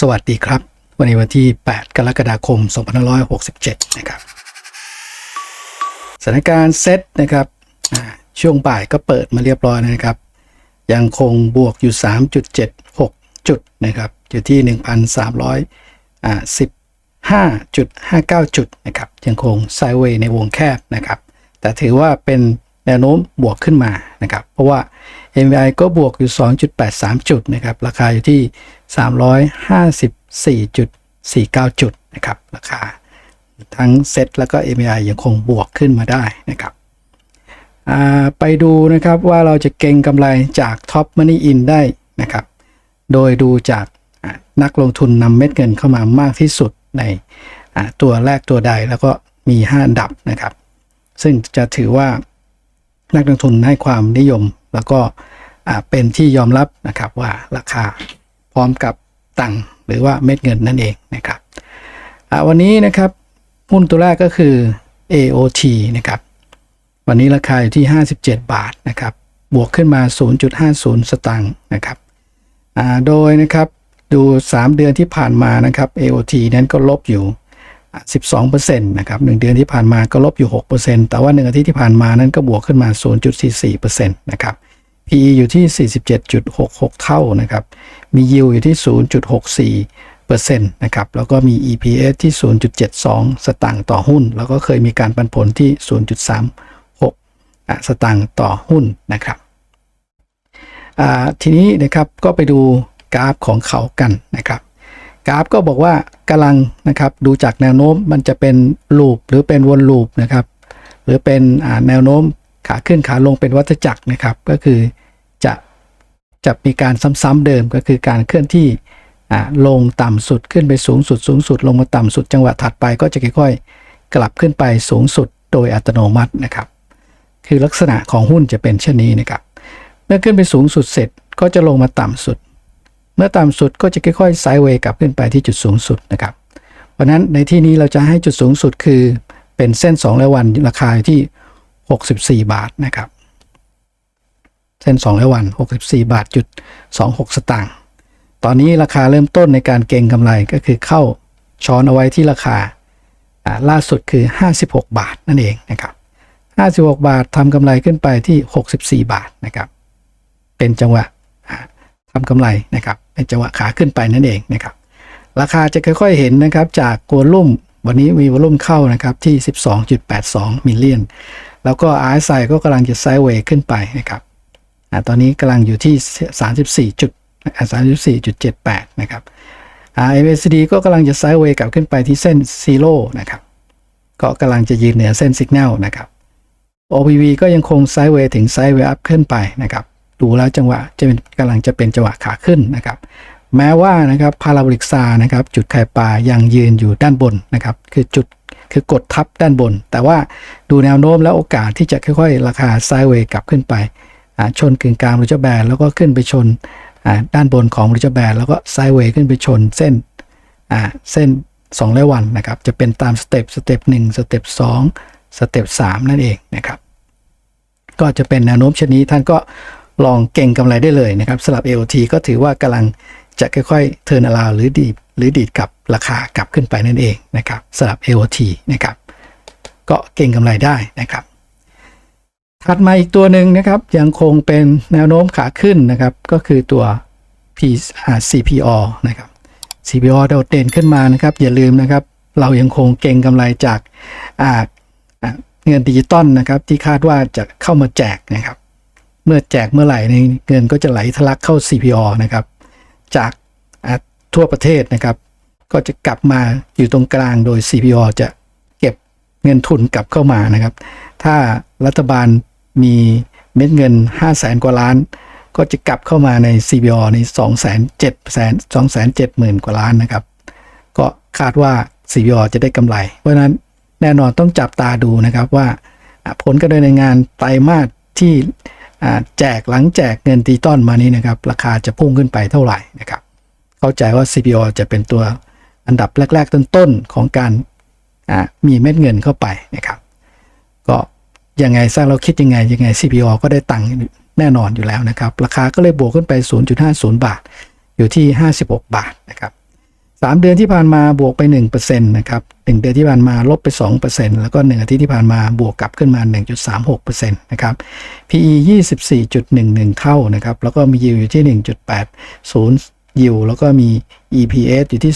สวัสดีครับ วันนี้วันที่ 8 กรกฎาคม 2567 นะครับสถานการณ์เซตนะครับช่วงบ่ายก็เปิดมาเรียบร้อยนะครับ ยังคงบวกอยู่ 3.76 จุดนะครับอยู่ที่ 1,315.59 จุดนะครับยังคงไซเวย์ในวงแคบนะครับ แต่ถือว่าเป็นแนวโน้มบวกขึ้นมานะครับ เพราะว่า MVI ก็บวกอยู่ 2.83 จุดนะครับ ราคาอยู่ที่ 354.49 จุดนะครับราคา ทั้งเซ็ตแล้วก็ MVI ยังคงบวกขึ้นมาได้นะครับไปดูนะครับว่าเราจะเก็งกำไรจาก Top Money In ได้นะครับ โดยดูจากนักลงทุนนำเม็ดเงินเข้ามามากที่สุดในตัวแรกตัวใดแล้วก็มี 5 อันดับนะครับ ซึ่งจะถือว่านักลงทุนให้ความนิยมแล้วก็เป็นที่ยอมรับนะครับว่าราคา พร้อมกับตังหรือว่าเม็ดเงินนั่นเองนะครับวันนี้นะครับหุ้นตัวแรกก็คือ AOT นะครับวันนี้ราคาอยู่ที่ 57 บาทนะครับบวกขึ้นมา 0.50 สตางค์นะครับโดยนะครับดู 3 เดือนที่ผ่านมานะครับ AOT นั้นก็ลบอยู่ 12%นะครับ1เดือนที่ผ่านมาก็ลบอยู่ 6%แต่ว่า 1 อาทิตย์ที่ผ่านมานั้นก็บวกขึ้นมา 0.44%นะครับ PE อยู่ที่ 47.66 เท่านะครับ มี yield อยู่ที่ 0.64%นะครับ แล้วก็มี EPS ที่ 0.72 สตางค์ต่อหุ้น แล้วก็เคยมีการปันผลที่ 0.36 สตางค์ต่อหุ้นนะครับ ทีนี้นะครับก็ไปดูกราฟของเขากันนะครับกราฟก็บอกว่ากำลังนะครับดูจากแนวโน้มมันจะเป็นลูปหรือเป็นวนลูปนะครับ หรือเป็นแนวโน้มขาขึ้นขาลงเป็นวัฏจักรนะครับ ก็คือ จะมีการซ้ำๆเดิมก็คือการเคลื่อนที่ลงต่ำสุดขึ้นไปสูงสุดสูงสุด ลงมาต่ำสุดจังหวะถัดไปก็จะค่อยๆ กลับขึ้นไปสูงสุดโดยอัตโนมัตินะครับ คือลักษณะของหุ้นจะเป็นเช่นนี้นะครับ เมื่อขึ้นไปสูงสุดเสร็จก็จะลงมาต่ำสุด เมื่อต่ำสุดก็จะค่อยๆไซด์เวย์กลับขึ้นไปที่จุดสูงสุดนะครับ เพราะนั้นในที่นี้เราจะให้จุดสูงสุดคือเป็นเส้น 2 และวันราคาที่ 64 บาทนะครับ เส้น 2 และวัน 64 บาทจุด26 สตางค์ตอนนี้ราคาเริ่มต้นในการเก็งกำไรก็คือเข้าช้อนเอาไว้ที่ราคาล่าสุดคือ 56 บาทนั่นเองนะครับ 56 บาททำกำไรขึ้นไปที่ 64 บาทนะครับ เป็นจังหวะทำกำไรนะครับ เป็นจังหวะขาขึ้นไปนั่นเองนะครับ ราคาจะค่อยๆเห็นนะครับจากวอลุ่มวันนี้มีวอลุ่มเข้านะครับที่ 12.82 มิลเลียน แล้วก็ RSI ก็กำลังจะไซด์เวย์ขึ้นไปนะครับ ตอนนี้กำลังอยู่ที่ 34จุดอ่า34.78 นะครับ RMSD ก็กำลังจะไซด์เวย์กลับขึ้นไปที่เส้นซีโร่นะครับ ก็กำลังจะยืนเหนือเส้นสัญญาณนะครับ OPV ก็ยังคงไซด์เวย์ถึงไซด์เวย์อัพขึ้นไปนะครับ ดูแล้วจังหวะจะเป็นกำลังจะเป็นจังหวะขาขึ้นนะครับ แม้ว่านะครับพาราบริกซานะครับ จุดไข่ปลายังยืนอยู่ด้านบนนะครับ คือจุดคือกดทับด้านบน แต่ว่าดูแนวโน้มและโอกาสที่จะค่อยๆ ราคาไซด์เวย์กลับขึ้นไป ชนกึ่งกลางริจแบนแล้วก็ขึ้นไปชนด้านบนของริจแบนแล้วก็ไซเวย์ขึ้นไปชนเส้นเส้น2และวันนะครับ จะเป็นตามสเต็ปสเต็ป1สเต็ป2สเต็ป3นั่นเองนะครับ ก็จะเป็นแนวโน้มเช่นนี้ท่านก็ลองเก่งกำไรได้เลยนะครับสำหรับ AOT ก็ถือว่ากำลังจะค่อยๆเทิร์นอราวหรือดีหรือดีดกลับราคากลับขึ้นไปนั่นเองนะครับสำหรับ AOT นะครับ ก็เก่งกำไรได้นะครับ ถัดมาอีกตัวหนึ่งนะครับ ยังคงเป็นแนวโน้มขาขึ้นนะครับ ก็คือตัว P อ่า CPO นะครับ CPO โดดเด่นขึ้นมานะครับ อย่าลืมนะครับ เรายังคงเก่งกำไรจากาาเงินดิจิตอลนะครับ ที่คาดว่าจะเข้ามาแจกนะครับ เมื่อแจกเมื่อไหร่เงินก็จะไหลทะลักเข้า CPO นะครับ จากาทั่วประเทศนะครับ ก็จะกลับมาอยู่ตรงกลางโดย CPO จะเก็บเงินทุนกลับเข้ามานะครับ ถ้ารัฐบาล มีเม็ดเงิน 5 0 0แสนกว่าล้าน ก็จะกลับเข้ามาใน CPO ใน2 7 0 0 0 2 7 0 0 0 0 กว่าล้านนะครับ ก็คาดว่า CPO จะได้กำไร เพราะนั้นแน่นอนต้องจับตาดูนะครับว่าผลการดำเนินงานไตรมาสที่แจกหลังแจกเงินดิจิตอลมานี้นะครับ ราคาจะพุ่งขึ้นไปเท่าไหร่นะครับ เข้าใจว่า CPO จะเป็นตัวอันดับแรก ๆ ต้นๆของการมีเม็ดเงินเข้าไปนะครับ ก็ ยังไงสร้างเราคิดยังไงยังไง CPO ก็ได้ตังค์แน่นอนอยู่แล้วนะครับ ราคาก็เลยบวกขึ้นไป 0.50 บาท อยู่ที่ 56 บาทนะครับ3เดือนที่ผ่านมาบวกไป1%นะครับ1เดือนที่ผ่านมาลบไป 2%แล้วก็ 1 อาทิตย์ที่ผ่านมาบวกกลับขึ้นมา 1.36%นะครับ PE 24.11 เท่านะครับ แล้วก็มี yield อยู่ที่ 1.80 yield แล้วก็มี EPS อยู่ที่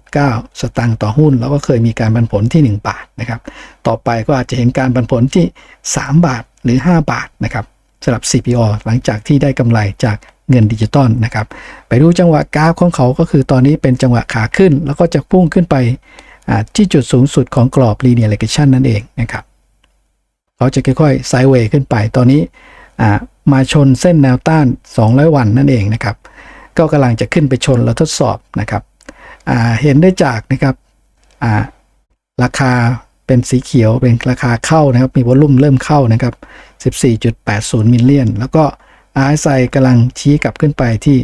0.69 สตางค์ต่อหุ้น แล้วก็เคยมีการปันผลที่ 1 บาทนะครับ ต่อไปก็อาจจะเห็นการปันผลที่ 3 บาทหรือ 5 บาทนะครับสำหรับ CPO หลังจากที่ได้กำไรจากเงินดิจิตอลนะครับ ไปดูจังหวะกราฟของเขาก็คือตอนนี้เป็นจังหวะขาขึ้น แล้วก็จะพุ่งขึ้นไปที่จุดสูงสุดของกรอบ linear regression นั่นเองนะครับเขาจะค่อยๆไซด์เวย์ขึ้นไปตอนนี้มาชนเส้นแนวต้าน 200 วันนั่นเองนะครับ ก็กำลังจะขึ้นไปชนแล้วทดสอบนะครับเห็นได้จากนะครับราคาเป็นสีเขียวเป็นราคาเข้านะครับ มีวอลุ่มเริ่มเข้านะครับ 14.80 มิลเลียน แล้วก็ RSI กำลังชี้กลับขึ้นไปที่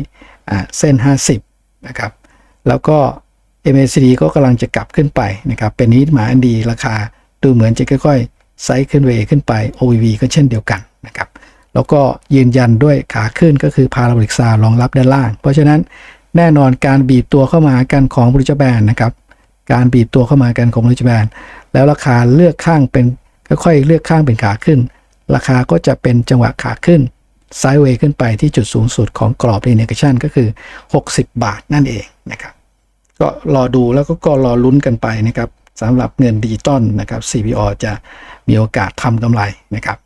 เส้น 50 นะครับ แล้วก็ MACD ก็กำลังจะกลับขึ้นไปนะครับ เป็นนิดหมายอันดีราคาดูเหมือนจะค่อยๆไซด์ขึ้นเวย์ขึ้นไป OVV ก็เช่นเดียวกัน แล้วก็ยืนยันด้วยขาขึ้นก็คือพาราโบลิกซารองรับด้านล่าง เพราะฉะนั้นแน่นอนการบีบตัวเข้ามากันของบริจแบนนะครับ การบีบตัวเข้ามากันของบริจแบนแล้วราคาเลือกข้างเป็นค่อยๆเลือกข้างเป็นขาขึ้น ราคาก็จะเป็นจังหวะขาขึ้นไซด์เวย์ขึ้นไปที่จุดสูงสุดของกรอบเรเนกชันก็คือ 60 บาทนั่นเองนะครับ ก็รอดูแล้วก็ก็รอลุ้นกันไปนะครับสำหรับเงินดิจิตอลนะครับ CPO จะมีโอกาสทำกำไรนะครับ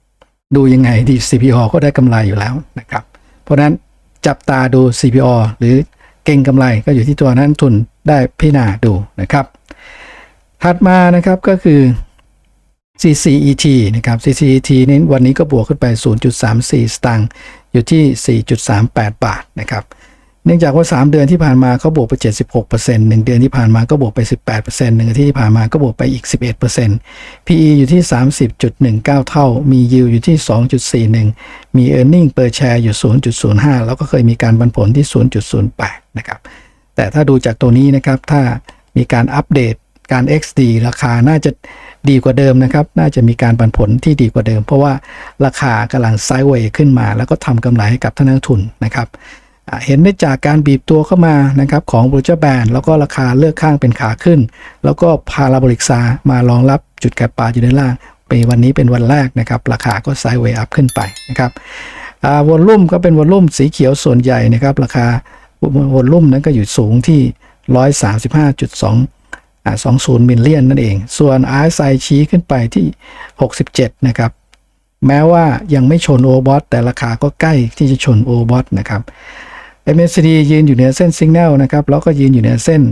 ดูยังไงดี CPO ก็ได้กำไรอยู่แล้วนะครับ เพราะนั้นจับตาดู CPO หรือเก่งกำไรก็อยู่ที่ตัวนั้นทุนได้พิจารณาดูนะครับ ถัดมานะครับก็คือ CCET นะครับ CCET นี้วันนี้ก็บวกขึ้นไป 0.34 สตางค์อยู่ที่ 4.38 บาทนะครับ เนื่องจากว่า 3 เดือนที่ผ่านมาเขาบวกไป 76% 1 เดือนที่ผ่านมาก็บวกไป 18% 1อาทิตย์ที่ผ่านมาก็บวกไปอีก 11% PE อยู่ที่ 30.19 เท่า มี yield อยู่ที่ 2.41 มี earning per share อยู่ 0.05 แล้วก็เคยมีการปันผลที่ 0.08 นะครับ แต่ถ้าดูจากตัวนี้นะครับ ถ้ามีการอัปเดตการ XD ราคาน่าจะดีกว่าเดิมนะครับ น่าจะมีการปันผลที่ดีกว่าเดิม เพราะว่าราคากำลังไซด์เวย์ขึ้นมา แล้วก็ทำกำไรให้กับท่านนักทุนนะครับ เห็นได้จากการบีบตัวเข้ามานะครับของบริจแบนแล้วก็ราคาเลือกข้างเป็นขาขึ้น แล้วก็พาราโบลิกซามารองรับจุดแกปปาอยู่ด้านล่างไปวันนี้เป็นวันแรกนะครับ ราคาก็ไซด์เวย์อัพขึ้นไปนะครับวอลลุ่มก็เป็นวอลลุ่มสีเขียวส่วนใหญ่นะครับ ราคาวอลลุ่มนั้นก็อยู่สูงที่ 135.2อ่า20มิลเลียนนั่นเอง ส่วน RSI ชี้ขึ้นไปที่ 67 นะครับ แม้ว่ายังไม่ชนโอบอทแต่ราคาก็ใกล้ที่จะชนโอบอทนะครับ MACD ยืนอยู่เหนือเส้นซิง n นลนะครับแล้วก็ยืนอยู่เหนือเส้น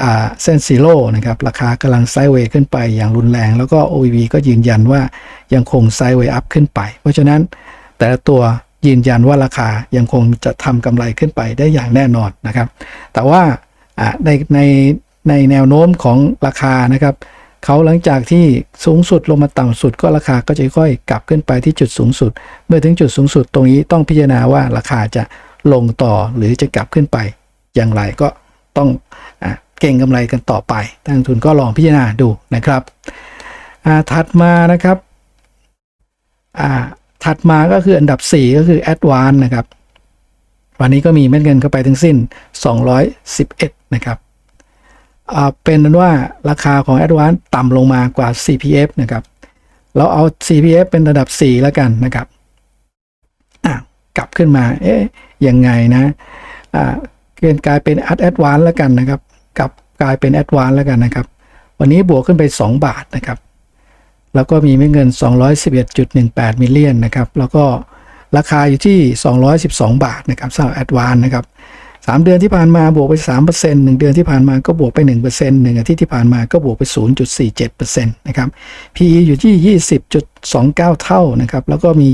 อ่าเส้นซีโร่นะครับราคากำลังไซด์เวย์ขึ้นไปอย่างรุนแรง แล้วก็ OVV ก็ยืนยันว่ายังคงไซด์เวย์อัพขึ้นไป เพราะฉะนั้นแต่ละตัวยืนยันว่าราคายังคงจะทำกำไรขึ้นไปได้อย่างแน่นอนนะครับ แต่ว่าในในในแนวโน้มของราคานะครับเขาหลังจากที่สูงสุดลงมาต่ำสุดก็ราคาก็จะค่อยกลับขึ้นไปที่จุดสูงสุด เมื่อถึงจุดสูงสุดตรงนี้ต้องพิจารณาว่าราคาจะ ลงต่อหรือจะกลับขึ้นไป อย่างไรก็ต้องอเก่งกำไรกันต่อไปนักลงทุนก็ลองพิจารณาดูนะครับถัดมานะครับถัดมาก็คืออันดับ 4 ก็คือ a d v a n c e นะครับ วันนี้ก็มีเม็ดเงินเข้าไปทั้งสิ้น 211 นะครับเป็นนั้นว่าราคาของ a d v a n c e ต่ำลงมากว่า CPF นะครับ เราเอา CPF เป็นระดับ 4 แล้วกันนะครับ กลับขึ้นมา เอ๊ะยังไงนะอ่าเกณฑ์กลายเป็น a d a d v a n c e แล้วกันนะครับกลับกลายเป็น a d v a n c e แล้วกันนะครับ วันนี้บวกขึ้นไป 2 บาทนะครับ แล้วก็มีเม็ดเงิน 211.18 มิลเลียนนะครับ แล้วก็ราคาอยู่ที่ 212 บาทนะครับสำหรับ a d v a n c e นะครับ3เดือนที่ผ่านมาบวกไป 3% 1 เดือนที่ผ่านมาก็บวกไป 1% 1 อาทิตย์ที่ผ่านมาก็บวกไป 0.47%นะครับ PE อยู่ที่ 20.29 เท่านะครับ แล้วก็มี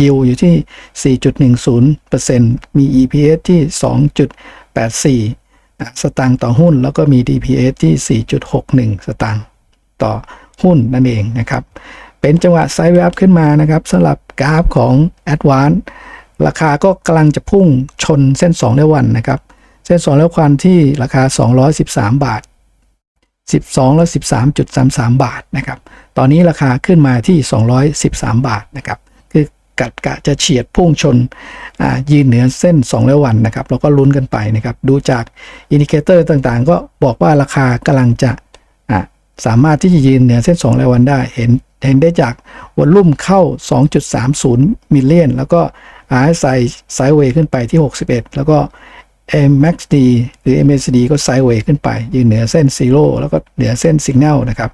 yield อยู่ที่ 4.10%มี EPS ที่ 2.84 สตางค์ต่อหุ้น แล้วก็มี DPS ที่ 4.61 สตางค์ต่อหุ้นนั่นเองนะครับ เป็นจังหวะไซด์เวย์อัพขึ้นมานะครับสำหรับกราฟของ a d v a n c e ราคาก็กำลังจะพุ่งชนเส้น2เดือนวันนะครับ เส้น2เดือนวันที่ราคา 213 บาท 12 แล้ว 13.33 บาทนะครับ ตอนนี้ราคาขึ้นมาที่ 213 บาทนะครับ กัดกะจะเฉียดพุ่งชนยืนเหนือเส้น200วันนะครับ เราก็ลุ้นกันไปนะครับ ดูจากอินดิเคเตอร์ต่างๆ ก็บอกว่าราคากำลังจะสามารถที่จะยืนเหนือเส้น200วันได้ เห็นเห็นได้จากวอลลุ่มเข้า 2.30 มิลเลียน แล้วก็ RSI ไซด์เวย์ขึ้นไปที่ 61 แล้วก็ MACD หรือ MACD ก็ไซด์เวย์ขึ้นไป ยืนเหนือเส้นซีโร่แล้วก็เหนือเส้นสิกแนลนะครับ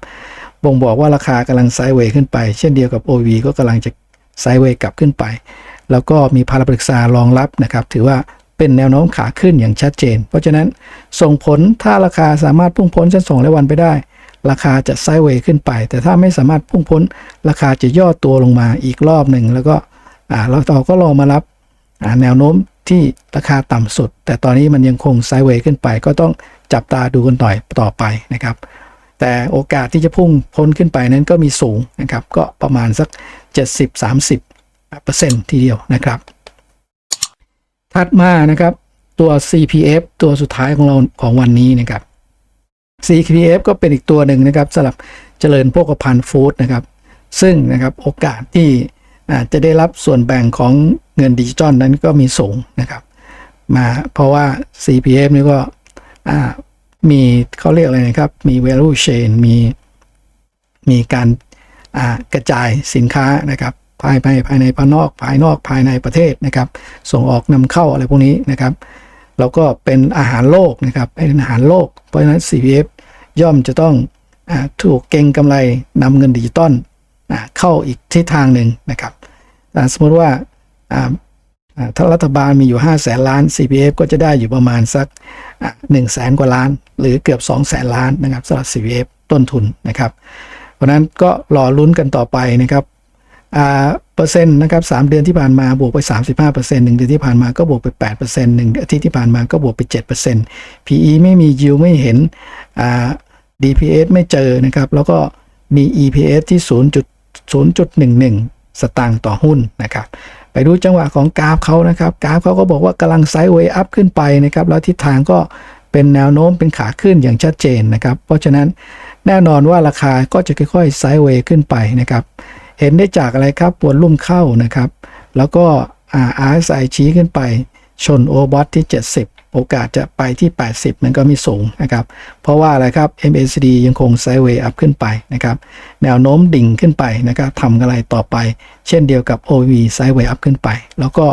บ่งบอกว่าราคากำลังไซด์เวย์ขึ้นไป เช่นเดียวกับ OV ก็กำลังจะ ไซด์เวย์กลับขึ้นไป แล้วก็มีพาราปรึกษารองรับนะครับ ถือว่าเป็นแนวโน้มขาขึ้นอย่างชัดเจน เพราะฉะนั้นส่งผลถ้าราคาสามารถพุ่งพ้นเส้น2และวันไปได้ ราคาจะไซด์เวย์ขึ้นไป แต่ถ้าไม่สามารถพุ่งพ้น ราคาจะย่อตัวลงมาอีกรอบหนึ่งแล้วก็อ่าเราต่อก็รอมารับแนวโน้มที่ราคาต่ำสุด แต่ตอนนี้มันยังคงไซด์เวย์ขึ้นไป ก็ต้องจับตาดูกันต่อยต่อไปนะครับ แต่โอกาสที่จะพุ่งพ้นขึ้นไปนั้นก็มีสูงนะครับ ก็ประมาณสัก 70-30%ทีเดียวนะครับ ถัดมานะครับตัว CPF ตัวสุดท้ายของเราของวันนี้นะครับ CPF ก็เป็นอีกตัวหนึ่งนะครับสำหรับเจริญโภคภัณฑ์ฟู้ดนะครับ ซึ่งนะครับโอกาสที่จะได้รับส่วนแบ่งของเงินดิจิตอลนั้นก็มีสูงนะครับ มาเพราะว่า CPF นี่ก็ มีเขาเรียกอะไรนะครับ มี value chain มีมีการกระจายสินค้านะครับ ภายภายภายในภายนอก ภายนอกภายในประเทศนะครับ ส่งออกนำเข้าอะไรพวกนี้นะครับ แล้วก็เป็นอาหารโลกนะครับ เป็นอาหารโลก เพราะฉะนั้น CPF ย่อมจะต้องอถูกเก็งกำไรนำเงินดิจิตอลเข้าอีกทิศทางหนึ่งนะครับ สมมติว่า ถ้ารัฐบาลมีอยู่5 0 0แสนล้าน CPF ก็จะได้อยู่ประมาณสักหนึ่งแสนกว่าล้าน หรือเกือบ2 0 0แสนล้านนะครับสำหรับ CPF ต้นทุนนะครับ เพราะนั้นก็รอลุ้นกันต่อไปนะครับอ่าเปอร์เซ็นต์นะครับสามเดือนที่ผ่านมาบวกไป 35%หนึ่งเดือนที่ผ่านมาก็บวกไป 8%หนึ่งอาทิตย์ที่ผ่านมาก็บวกไป 7% PE ไม่มี yield ไม่เห็น DPS ไม่เจอนะครับ แล้วก็มี EPS ที่ 0.0.11 สตางค์ต่อหุ้นนะครับ ไปดูจังหวะของกราฟเขานะครับกราฟเขาก็บอกว่ากำลังไซด์เวย์อัพขึ้นไปนะครับแล้วทิศทางก็เป็นแนวโน้มเป็นขาขึ้นอย่างชัดเจนนะครับ เพราะฉะนั้นแน่นอนว่าราคาก็จะค่อยๆไซด์เวย์ขึ้นไปนะครับ เห็นได้จากอะไรครับปวนลุ่มเข้านะครับ แล้วก็อาร์ไซชี้ขึ้นไปชนโอบอทที่ 70 โอกาสจะไปที่ 80 มันก็มีสูงนะครับ เพราะว่าอะไรครับ MACD ยังคงไซด์เวย์อัพขึ้นไปนะครับ แนวโน้มดิ่งขึ้นไปนะครับทำอะไรต่อไป เช่นเดียวกับ OV ไซด์เวย์อัพขึ้นไป แล้วก็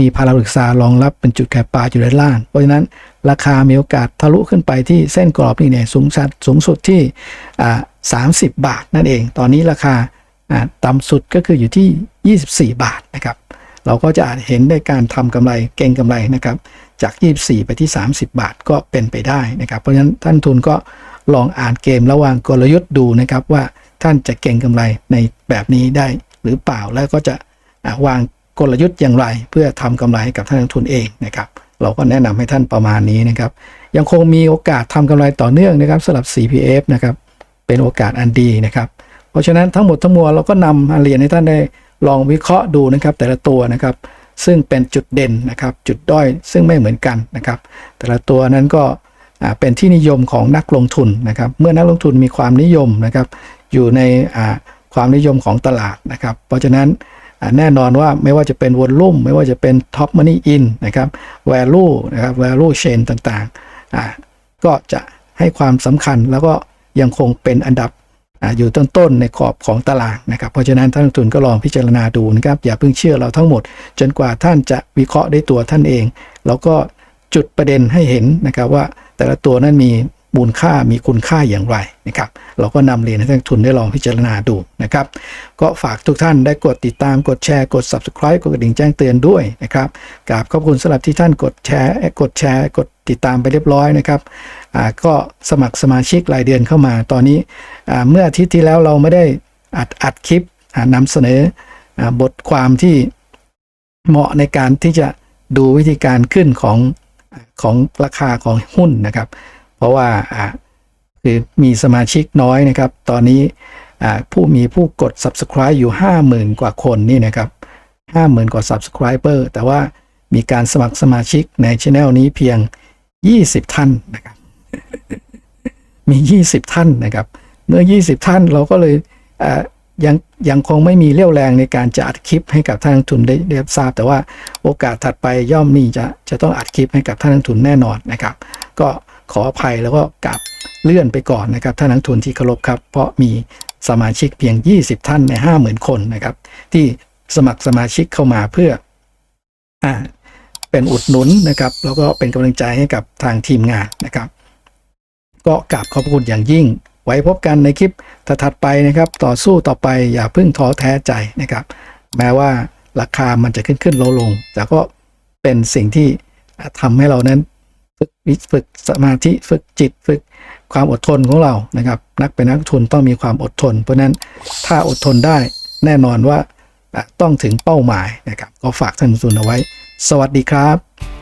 มีพาราบึกษารองรับเป็นจุดแคปปลาอยู่ด้านล่าง เพราะฉะนั้นราคามีโอกาสทะลุขึ้นไปที่เส้นกรอบนี่เนี่ยสูงสุดสูงสุดที่30บาทนั่นเอง ตอนนี้ราคาต่ำสุดก็คืออยู่ที่ 24 บาทนะครับ เราก็จะอาจเห็นได้การทำกำไรเก่งกำไรนะครับจาก 24 ไปที่ 30 บาทก็เป็นไปได้นะครับ เพราะฉะนั้นท่านทุนก็ลองอ่านเกมระหว่างกลยุทธ์ดูนะครับว่าท่านจะเก่งกำไรในแบบนี้ได้หรือเปล่าแล้วก็จะวางกลยุทธ์อย่างไร เพื่อทำกำไรกับท่านนักทุนเองนะครับ เราก็แนะนำให้ท่านประมาณนี้นะครับ ยังคงมีโอกาสทำกำไรต่อเนื่องนะครับสำหรับ CPF นะครับเป็นโอกาสอันดีนะครับ เพราะฉะนั้นทั้งหมดทั้งมวลเราก็นำมาเรียนให้ท่านได้ ลองวิเคราะห์ดูนะครับแต่ละตัวนะครับ ซึ่งเป็นจุดเด่นนะครับ จุดด้อยซึ่งไม่เหมือนกันนะครับ แต่ละตัวนั้นก็เป็นที่นิยมของนักลงทุนนะครับ เมื่อนักลงทุนมีความนิยมนะครับ อยู่ในความนิยมของตลาดนะครับ เพราะฉะนั้นแน่นอนว่าไม่ว่าจะเป็นวอลลุ่มไม่ว่าจะเป็นท็อปมันนี่อินนะครับ value นะครับ value chain ต่างๆอ่าก็จะให้ความสำคัญแล้วก็ยังคงเป็นอันดับ อยู่ต้นๆในขอบของตลาดนะครับเพราะฉะนั้นท่านลงทุนก็ลองพิจารณาดูนะครับอย่าเพิ่งเชื่อเราทั้งหมด จนกว่าท่านจะวิเคราะห์ได้ตัวท่านเอง แล้วก็จุดประเด็นให้เห็นนะครับว่าแต่ละตัวนั้นมี มูลค่ามีคุณค่าอย่างไรนะครับ เราก็นำเรียนให้ท่านลงทุนได้ลองพิจารณาดูนะครับ ก็ฝากทุกท่านได้กดติดตามกดแชร์กด subscribe กดกระดิ่งแจ้งเตือนด้วยนะครับกราบขอบคุณสำหรับที่ท่านกดแชร์กดแชร์กดติดตามไปเรียบร้อยนะครับก็สมัครสมาชิกรายเดือนเข้ามาตอนนี้เมื่ออาทิตย์ที่แล้วเราไม่ได้อัดอัดคลิปอ่านำเสนออบทความที่เหมาะในการที่จะดูวิธีการขึ้นของของราคาของหุ้นนะครับ ราะว่าคือมีสมาชิกน้อยนะครับ ตอนนี้ผู้มีผู้กด subscribe อยู่ 50,000 กว่าคนนี่นะครับ 50,000 กว่า subscriber แต่ว่ามีการสมัครสมาชิกใน channel นี้เพียง 20 ท่านนะครับมี 20 ท่านนะครับ เมื่อ 20 ท่านเราก็เลยยังยังคงไม่มีเรี่ยวแรงในการจะอัดคลิปให้กับท่านนักทุนได้ได้รับทราบ แต่ว่าโอกาสถัดไปย่อมมีจะจะต้องอัดคลิปให้กับท่านนักทุนแน่นอนนะครับ ก็ ขออภัยแล้วก็กลับเลื่อนไปก่อนนะครับท่านนักทุนที่เคารพครับ เพราะมีสมาชิกเพียง 20 ท่านใน 50,000 คนนะครับ ที่สมัครสมาชิกเข้ามาเพื่ออ่าเป็นอุดหนุนนะครับ แล้วก็เป็นกำลังใจให้กับทางทีมงานนะครับ ก็กราบขอบคุณอย่างยิ่ง ไว้พบกันในคลิปถัดไปนะครับ ต่อสู้ต่อไปอย่าเพิ่งท้อแท้ใจนะครับ แม้ว่าราคามันจะขึ้นขึ้นลงลงแต่ก็เป็นสิ่งที่ทำให้เรานั้น ฝึกวิฝึกสมาธิฝึกจิตฝึกความอดทนของเรานะครับ นักเป็นนักทุนต้องมีความอดทน เพราะนั้นถ้าอดทนได้แน่นอนว่าต้องถึงเป้าหมายนะครับ ก็ฝากท่านทุนเอาไว้ สวัสดีครับ